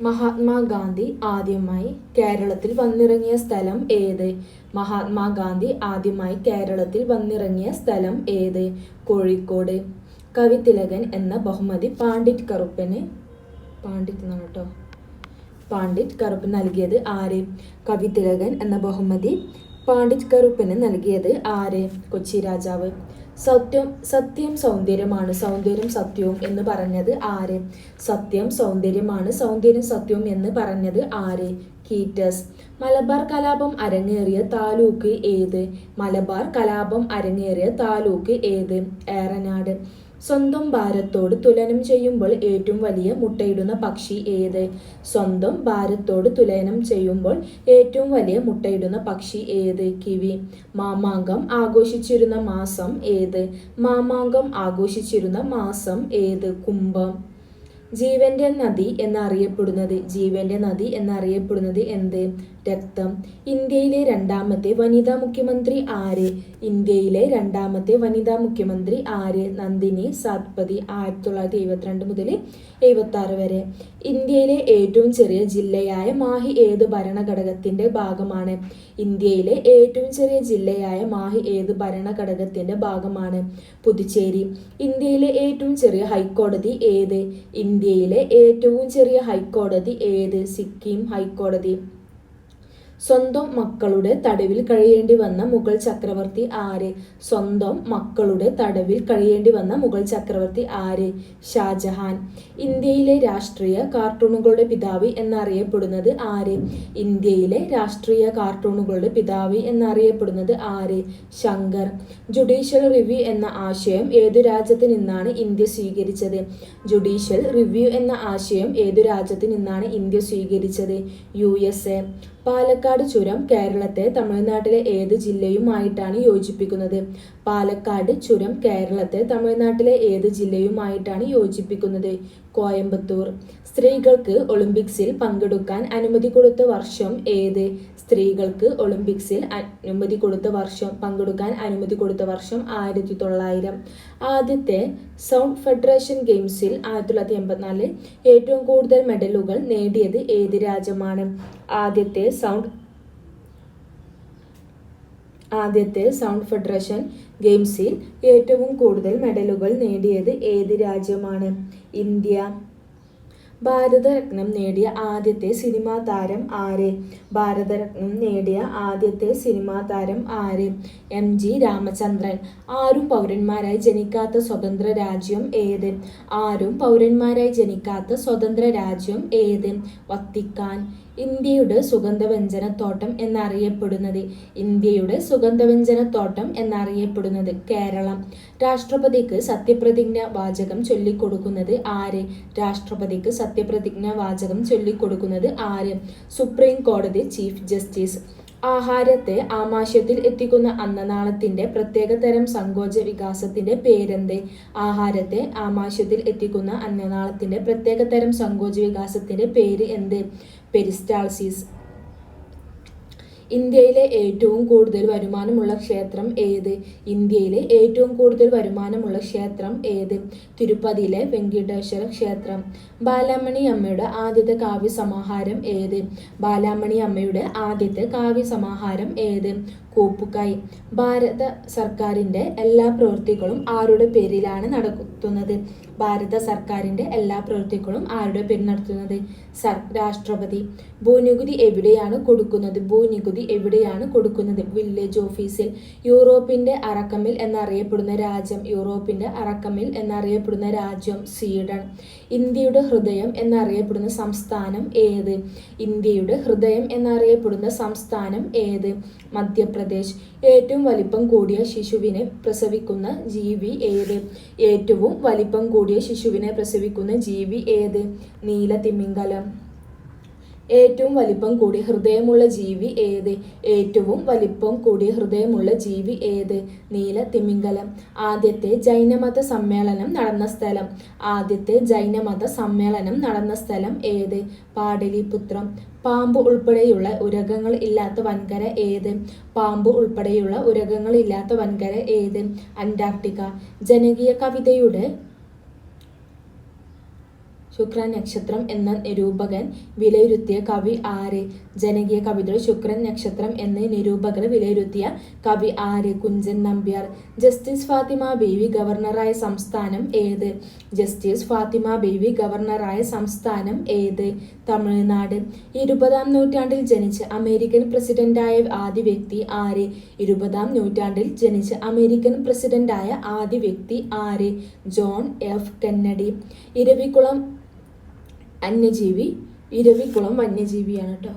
മഹാത്മാഗാന്ധി ആദ്യമായി കേരളത്തിൽ വന്നിറങ്ങിയ സ്ഥലം ഏത്? മഹാത്മാഗാന്ധി ആദ്യമായി കേരളത്തിൽ വന്നിറങ്ങിയ സ്ഥലം ഏത്? കോഴിക്കോട്. കവിതിലകൻ എന്ന ബഹുമതി പാണ്ഡിറ്റ് കറുപ്പന് പാണ്ഡിറ്റ് എന്നാണ് കേട്ടോ. പാണ്ഡിറ്റ് കറുപ്പ് നൽകിയത് ആര്? കവിതിലകൻ എന്ന ബഹുമതി പാണ്ഡിറ്റ് കറുപ്പന് നൽകിയത് ആര്? കൊച്ചി രാജാവ്. സത്യം സത്യം സൗന്ദര്യമാണ് സൗന്ദര്യം സത്യവും എന്ന് പറഞ്ഞത് ആര്? സത്യം സൗന്ദര്യമാണ് സൗന്ദര്യം സത്യവും എന്ന് പറഞ്ഞത് ആര്? കീറ്റസ്. മലബാർ കലാപം അരങ്ങേറിയ താലൂക്ക് ഏത്? മലബാർ കലാപം അരങ്ങേറിയ താലൂക്ക് ഏത്? ഏറനാട്. സ്വന്തം ഭാരത്തോട് തുലനം ചെയ്യുമ്പോൾ ഏറ്റവും വലിയ മുട്ടയിടുന്ന പക്ഷി ഏത്? സ്വന്തം ഭാരത്തോട് തുലനം ചെയ്യുമ്പോൾ ഏറ്റവും വലിയ മുട്ടയിടുന്ന പക്ഷി ഏത്? കിവി. മാമാങ്കം ആഘോഷിച്ചിരുന്ന മാസം ഏത്? മാമാങ്കം ആഘോഷിച്ചിരുന്ന മാസം ഏത്? കുംഭം. ജീവന്റെ നദി എന്നറിയപ്പെടുന്നത് ജീവന്റെ നദി എന്നറിയപ്പെടുന്നത് എന്ത്? രക്തം. ഇന്ത്യയിലെ രണ്ടാമത്തെ വനിതാ മുഖ്യമന്ത്രി ആര്? ഇന്ത്യയിലെ രണ്ടാമത്തെ വനിതാ മുഖ്യമന്ത്രി ആര്? നന്ദിനി സാത്പതി ആയിരത്തി തൊള്ളായിരത്തി എഴുപത്തിരണ്ട് മുതൽ എഴുപത്തി ആറ് വരെ. ഇന്ത്യയിലെ ഏറ്റവും ചെറിയ ജില്ലയായ മാഹി ഏത് ഭരണഘടകത്തിന്റെ ഭാഗമാണ്? ഇന്ത്യയിലെ ഏറ്റവും ചെറിയ ജില്ലയായ മാഹി ഏത് ഭരണഘടകത്തിന്റെ ഭാഗമാണ്? പുതുച്ചേരി. ഇന്ത്യയിലെ ഏറ്റവും ചെറിയ ഹൈക്കോടതി ഏത്? ഇന്ത്യയിലെ ഏറ്റവും ചെറിയ ഹൈക്കോടതി ഏത്? സിക്കിം ഹൈക്കോടതി. സ്വന്തം മക്കളുടെ തടവിൽ കഴിയേണ്ടി വന്ന മുഗൾ ചക്രവർത്തി ആര്? സ്വന്തം മക്കളുടെ തടവിൽ കഴിയേണ്ടി വന്ന മുഗൾ ചക്രവർത്തി ആര്? ഷാജഹാൻ. ഇന്ത്യയിലെ രാഷ്ട്രീയ കാർട്ടൂണുകളുടെ പിതാവ് എന്നറിയപ്പെടുന്നത് ആര്? ഇന്ത്യയിലെ രാഷ്ട്രീയ കാർട്ടൂണുകളുടെ പിതാവ് എന്നറിയപ്പെടുന്നത് ആര്? ശങ്കർ. ജുഡീഷ്യൽ റിവ്യൂ എന്ന ആശയം ഏതു രാജ്യത്ത് നിന്നാണ് ഇന്ത്യ സ്വീകരിച്ചത്? ജുഡീഷ്യൽ റിവ്യൂ എന്ന ആശയം ഏതു രാജ്യത്ത് നിന്നാണ് ഇന്ത്യ സ്വീകരിച്ചത്? U S A. പാലക്കാട് ചുരം കേരളത്തെ തമിഴ്നാട്ടിലെ ഏത് ജില്ലയുമായിട്ടാണ് യോജിപ്പിക്കുന്നത്? പാലക്കാട് ചുരം കേരളത്തെ തമിഴ്നാട്ടിലെ ഏത് ജില്ലയുമായിട്ടാണ് യോജിപ്പിക്കുന്നത്? കോയമ്പത്തൂർ. സ്ത്രീകൾക്ക് ഒളിമ്പിക്സിൽ പങ്കെടുക്കാൻ അനുമതി കൊടുത്ത വർഷം ഏത്? സ്ത്രീകൾക്ക് ഒളിമ്പിക്സിൽ അനുമതി കൊടുത്ത വർഷം പങ്കെടുക്കാൻ അനുമതി കൊടുത്ത വർഷം ആയിരത്തി തൊള്ളായിരം ആദ്യത്തെ സൗണ്ട് ഫെഡറേഷൻ ഗെയിംസിൽ ആയിരത്തി തൊള്ളായിരത്തി എൺപത്തിനാലിൽ ഏറ്റവും കൂടുതൽ മെഡലുകൾ നേടിയത് ഏത് രാജ്യമാണ്? ആദ്യത്തെ സൗണ്ട് ആദ്യത്തെ സൗണ്ട് ഫെഡറേഷൻ ഗെയിംസിൽ ഏറ്റവും കൂടുതൽ മെഡലുകൾ നേടിയത് ഏത് രാജ്യമാണ്? ഇന്ത്യ. ഭാരതരത്നം നേടിയ ആദ്യത്തെ സിനിമാ താരം ആര്? ഭാരതരത്നം നേടിയ ആദ്യത്തെ സിനിമാ താരം ആര്? M G Ramachandran. ആരും പൗരന്മാരായി ജനിക്കാത്ത സ്വതന്ത്ര രാജ്യം ഏത്? ആരും പൗരന്മാരായി ജനിക്കാത്ത സ്വതന്ത്ര രാജ്യം ഏത്? വത്തിക്കാൻ. ഇന്ത്യയുടെ സുഗന്ധവ്യഞ്ജനത്തോട്ടം എന്നറിയപ്പെടുന്നത്. ഇന്ത്യയുടെ സുഗന്ധവ്യഞ്ജനത്തോട്ടം എന്നറിയപ്പെടുന്നത് കേരളം. രാഷ്ട്രപതിക്ക് സത്യപ്രതിജ്ഞ വാചകം ചൊല്ലിക്കൊടുക്കുന്നത് ആര്? രാഷ്ട്രപതിക്ക് സത്യപ്രതിജ്ഞ വാചകം ചൊല്ലിക്കൊടുക്കുന്നത് ആര്? സുപ്രീം കോടതി ചീഫ് ജസ്റ്റിസ്. ആഹാരത്തെ ആമാശയത്തിൽ എത്തിക്കുന്ന അന്നനാളത്തിന്റെ പ്രത്യേക തരം സങ്കോച വികാസത്തിന്റെ പേരെന്ത്? ആഹാരത്തെ ആമാശയത്തിൽ എത്തിക്കുന്ന അന്നനാളത്തിന്റെ പ്രത്യേക തരം സങ്കോച വികാസത്തിന്റെ പേര് എന്ത്? പെരിസ്റ്റാൾസിസ് ഇന്ത്യയിലെ ഏറ്റവും കൂടുതൽ വരുമാനമുള്ള ക്ഷേത്രം ഏത്? ഇന്ത്യയിലെ ഏറ്റവും കൂടുതൽ വരുമാനമുള്ള ക്ഷേത്രം ഏത്? തിരുപ്പതിയിലെ വെങ്കിടേശ്വര ക്ഷേത്രം. ബാലാമണി അമ്മയുടെ ആദ്യത്തെ കാവ്യ സമാഹാരം ഏത്? ബാലാമണി അമ്മയുടെ ആദ്യത്തെ കാവ്യ സമാഹാരം ഏത്? കൂപ്പുകായ് ഭാരത സർക്കാരിന്റെ എല്ലാ പ്രവൃത്തികളും ആരുടെ പേരിലാണ് നടത്തുന്നത്? ഭാരത സർക്കാരിന്റെ എല്ലാ പ്രവൃത്തികളും ആരുടെ പേര് നടത്തുന്നത്? സർ രാഷ്ട്രപതി. ഭൂനികുതി എവിടെയാണ് കൊടുക്കുന്നത്? ഭൂനികുതി എവിടെയാണ് കൊടുക്കുന്നത്? വില്ലേജ് ഓഫീസിൽ. യൂറോപ്പിന്റെ അറക്കമിൽ എന്നറിയപ്പെടുന്ന രാജ്യം. യൂറോപ്പിന്റെ അറക്കമിൽ എന്നറിയപ്പെടുന്ന രാജ്യം സ്വീഡൻ. ഇന്ത്യയുടെ ഹൃദയം എന്നറിയപ്പെടുന്ന സംസ്ഥാനം ഏത്? ഇന്ത്യയുടെ ഹൃദയം എന്നറിയപ്പെടുന്ന സംസ്ഥാനം ഏത്? മധ്യപ്രദേശ്. ഏറ്റവും വലിപ്പം കൂടിയ ശിശുവിനെ പ്രസവിക്കുന്ന ജീവി ഏത്? ഏറ്റവും വലിപ്പം കൂടിയ ശിശുവിനെ പ്രസവിക്കുന്ന ജീവി ഏത്? നീല തിമിംഗലം. ഏറ്റവും വലിപ്പം കൂടിയ ഹൃദയമുള്ള ജീവി ഏത്? ഏറ്റവും വലിപ്പം കൂടിയ ഹൃദയമുള്ള ജീവി ഏത്? നീല തിമിംഗലം. ആദ്യത്തെ ജൈനമത സമ്മേളനം നടന്ന സ്ഥലം. ആദ്യത്തെ ജൈനമത സമ്മേളനം നടന്ന സ്ഥലം ഏത്? പാടലിപുത്രം. പാമ്പ് ഉൾപ്പെടെയുള്ള ഉരകങ്ങൾ ഇല്ലാത്ത വൻകര ഏത്? പാമ്പ് ഉൾപ്പെടെയുള്ള ഉരകങ്ങൾ ഇല്ലാത്ത വൻകര ഏത്? അന്റാർട്ടിക്ക. ജനകീയ കവിതയുടെ ശുക്രൻ നക്ഷത്രം എന്ന നിരൂപകൻ വിലയിരുത്തിയ കവി ആര്? ജനകീയ കവിതകൾ ശുക്രൻ നക്ഷത്രം എന്ന നിരൂപകർ വിലയിരുത്തിയ കവി ആര്? കുഞ്ചൻ നമ്പ്യാർ. ജസ്റ്റിസ് ഫാത്തിമ ബീവി ഗവർണറായ സംസ്ഥാനം ഏത്? ജസ്റ്റിസ് ഫാത്തിമ ബീവി ഗവർണറായ സംസ്ഥാനം ഏത്? തമിഴ്നാട്. ഇരുപതാം നൂറ്റാണ്ടിൽ ജനിച്ച് അമേരിക്കൻ പ്രസിഡന്റായ ആദ്യ വ്യക്തി ആര്? ഇരുപതാം നൂറ്റാണ്ടിൽ ജനിച്ച് അമേരിക്കൻ പ്രസിഡന്റായ ആദ്യ വ്യക്തി ആര്? John F Kennedy. ഇരവികുളം വന്യജീവി ഇരവികുളം വന്യജീവിയാണ് കേട്ടോ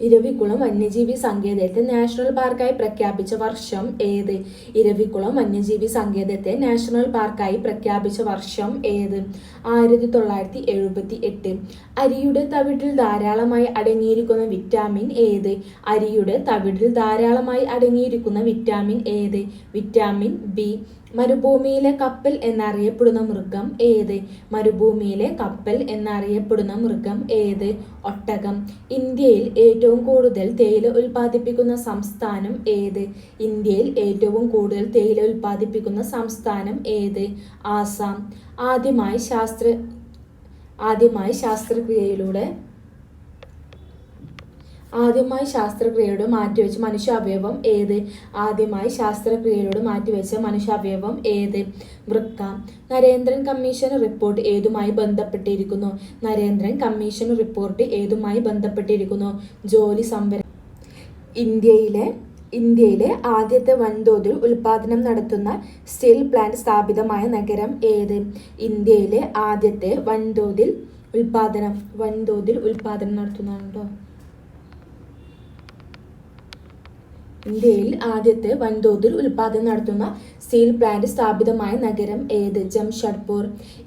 ഇരവികുളം വന്യജീവി സങ്കേതത്തെ നാഷണൽ പാർക്കായി പ്രഖ്യാപിച്ച വർഷം ഏത്? ഇരവികുളം വന്യജീവി സങ്കേതത്തെ നാഷണൽ പാർക്കായി പ്രഖ്യാപിച്ച വർഷം ഏത്? ആയിരത്തി തൊള്ളായിരത്തി എഴുപത്തി എട്ട് അരിയുടെ തവിടിൽ ധാരാളമായി അടങ്ങിയിരിക്കുന്ന വിറ്റാമിൻ ഏത്? അരിയുടെ തവിടിൽ ധാരാളമായി അടങ്ങിയിരിക്കുന്ന വിറ്റാമിൻ ഏത്? Vitamin B. മരുഭൂമിയിലെ കപ്പൽ എന്നറിയപ്പെടുന്ന മൃഗം ഏത്? മരുഭൂമിയിലെ കപ്പൽ എന്നറിയപ്പെടുന്ന മൃഗം ഏത്? ഒട്ടകം. ഇന്ത്യയിൽ ഏറ്റവും കൂടുതൽ തേയില ഉൽപ്പാദിപ്പിക്കുന്ന സംസ്ഥാനം ഏത്? ഇന്ത്യയിൽ ഏറ്റവും കൂടുതൽ തേയില ഉൽപ്പാദിപ്പിക്കുന്ന സംസ്ഥാനം ഏത്? ആസാം. ആദ്യമായി ശാസ്ത്ര ആദ്യമായി ശാസ്ത്രക്രിയയിലൂടെ ആദ്യമായി ശാസ്ത്രക്രിയയോട് മാറ്റിവെച്ച മനുഷ്യാവയവം ഏത്? ആദ്യമായി ശാസ്ത്രക്രിയയോട് മാറ്റിവെച്ച മനുഷ്യാവയവം ഏത്? വൃക്ക നരേന്ദ്രൻ കമ്മീഷൻ റിപ്പോർട്ട് ഏതുമായി ബന്ധപ്പെട്ടിരിക്കുന്നു? നരേന്ദ്രൻ കമ്മീഷൻ റിപ്പോർട്ട് ഏതുമായി ബന്ധപ്പെട്ടിരിക്കുന്നു? ജോലി സംവരണം ഇന്ത്യയിലെ ഇന്ത്യയിലെ ആദ്യത്തെ വൻതോതിൽ ഉൽപാദനം നടത്തുന്ന സ്റ്റീൽ പ്ലാന്റ് സ്ഥാപിതമായ നഗരം ഏത്? ഇന്ത്യയിലെ ആദ്യത്തെ വൻതോതിൽ ഉൽപാദനം വൻതോതിൽ ഉൽപാദനം നടത്തുന്നതാണ് കേട്ടോ ഇന്ത്യയിൽ ആദ്യത്തെ വൻതോതിൽ ഉൽപാദനം നടത്തുന്ന സ്റ്റീൽ പ്ലാന്റ് സ്ഥാപിതമായ നഗരം ഏത്? ജംഷഡ്പൂർ.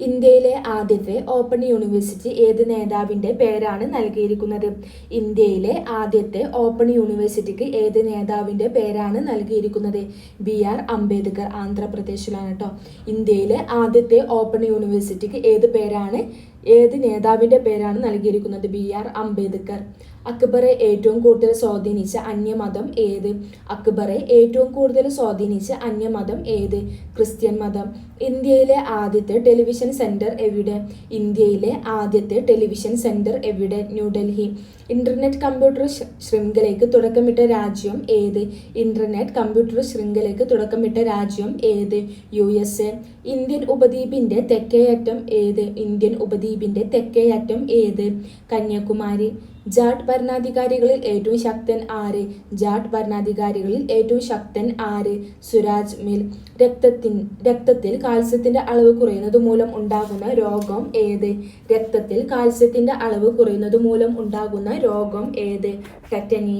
ഇന്ത്യയിലെ ആദ്യത്തെ ഓപ്പൺ യൂണിവേഴ്സിറ്റി ഏത് നേതാവിന്റെ പേരാണ് നൽകിയിരിക്കുന്നത്? ഇന്ത്യയിലെ ആദ്യത്തെ ഓപ്പൺ യൂണിവേഴ്സിറ്റിക്ക് ഏത് നേതാവിന്റെ പേരാണ് നൽകിയിരിക്കുന്നത്? ബി ആർ അംബേദ്കർ ആന്ധ്രാപ്രദേശിലാണ് കേട്ടോ. ഇന്ത്യയിലെ ആദ്യത്തെ ഓപ്പൺ യൂണിവേഴ്സിറ്റിക്ക് ഏത് പേരാണ് ഏത് നേതാവിന്റെ പേരാണ് നൽകിയിരിക്കുന്നത്? B R Ambedkar. അക്ബറെ ഏറ്റവും കൂടുതൽ സ്വാധീനിച്ച അന്യമതം ഏത്? അക്ബറെ ഏറ്റവും കൂടുതൽ സ്വാധീനിച്ച അന്യമതം ഏത്? ക്രിസ്ത്യൻ മതം. ഇന്ത്യയിലെ ആദ്യത്തെ ടെലിവിഷൻ സെന്റർ എവിടെ? ഇന്ത്യയിലെ ആദ്യത്തെ ടെലിവിഷൻ സെന്റർ എവിടെ? ന്യൂഡൽഹി. ഇന്റർനെറ്റ് കമ്പ്യൂട്ടർ ശൃംഖലയ്ക്ക് തുടക്കമിട്ട രാജ്യം ഏത്? ഇന്റർനെറ്റ് കമ്പ്യൂട്ടർ ശൃംഖലയ്ക്ക് തുടക്കമിട്ട രാജ്യം ഏത്? യു എസ് ഇന്ത്യൻ ഉപദ്വീപിന്റെ തെക്കേയറ്റം ഏത്? ഇന്ത്യൻ ഉപദ്വീപിന്റെ തെക്കേയറ്റം ഏത്? കന്യാകുമാരി. ജാട്ട് ഭരണാധികാരികളിൽ ഏറ്റവും ശക്തൻ ആര്? ജാട്ട് ഭരണാധികാരികളിൽ ഏറ്റവും ശക്തൻ ആര്? സുരാജ് മിൽ. രക്തത്തിൻ രക്തത്തിൽ കാൽസ്യത്തിന്റെ അളവ് കുറയുന്നത് മൂലം ഉണ്ടാകുന്ന രോഗം ഏത്? രക്തത്തിൽ കാൽസ്യത്തിന്റെ അളവ് കുറയുന്നത് മൂലം ഉണ്ടാകുന്ന രോഗം ഏത്? ടെറ്റനി